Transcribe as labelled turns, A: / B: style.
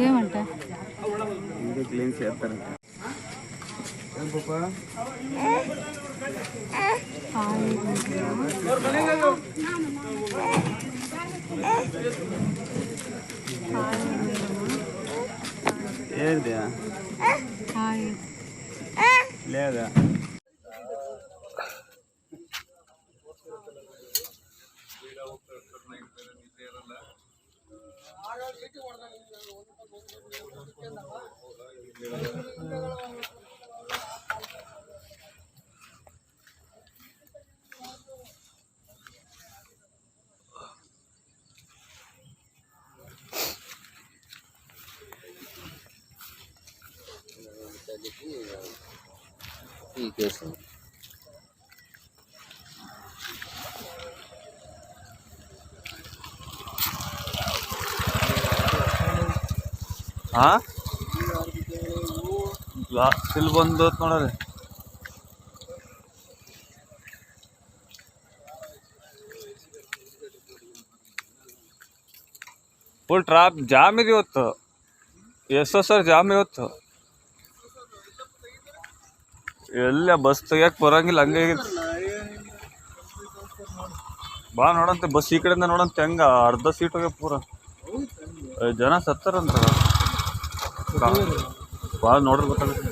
A: ఏమంట
B: ఇంకా క్లీన్ చేస్తారు ఏది
A: హాయ్
B: ठीक
C: है सर
B: ಹಾಂ ಇಲ್ಲಿ ಬಂದು ನೋಡ್ರಿ. ಫುಲ್ ಟ್ರಾಪ್ ಜಾಮ್ ಇದೆ ಇವತ್ತು. ಎಷ್ಟೋ ಸರ್ ಜಾಮ್ ಇವತ್ತು. ಎಲ್ಲ ಬಸ್ ತೆಗಿಯಕ್ಕೆ ಬರಂಗಿಲ್ಲ ಹಂಗೆ. ಬಾ ನೋಡಂತೆ ಬಸ್ ಈ ಕಡೆಯಿಂದ ನೋಡಂತೆ ಹೆಂಗ? ಅರ್ಧ ಸೀಟ್ ಹೋಗ್ಯ ಪೂರ. ಜನ ಸತ್ತಾರಂತ. ಭಾಳ ನೋಡ್ರಿ ಗೊತ್ತಾಗುತ್ತೆ.